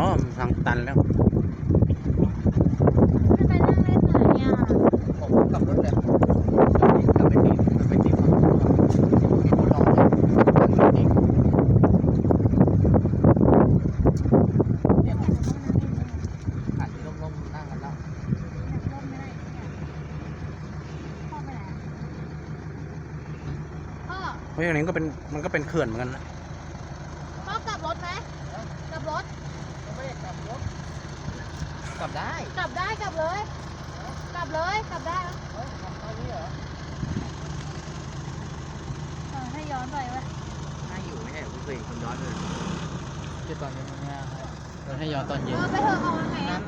ล้อมังตันแล้วผมขับรถแล้วขับไปตีขับไปตีฝั่งนู้นที่คนรอเนี่ยฝั่งนู้นเองเนี่ยอาจจะล่มๆนั่งกันแล้วเพราะอย่างนี้ก็เป็นมันก็เป็นเขื่อนเหมือนกันนะพ่อกลับรถไหม กลับได้กลับได้กลับเลย กลับเลยกลับได้แล้วเฮ้ยกลับตอนนี้เหรอเออให้ย้อนไปไหมน่าอยู่ไม่ใช่เหรอพี่เคยเห็นคนย้อนเลยคือตอนนี้มันง่ายให้ย้อนตอนเอเย็นอไปเถอะเอาไงอะ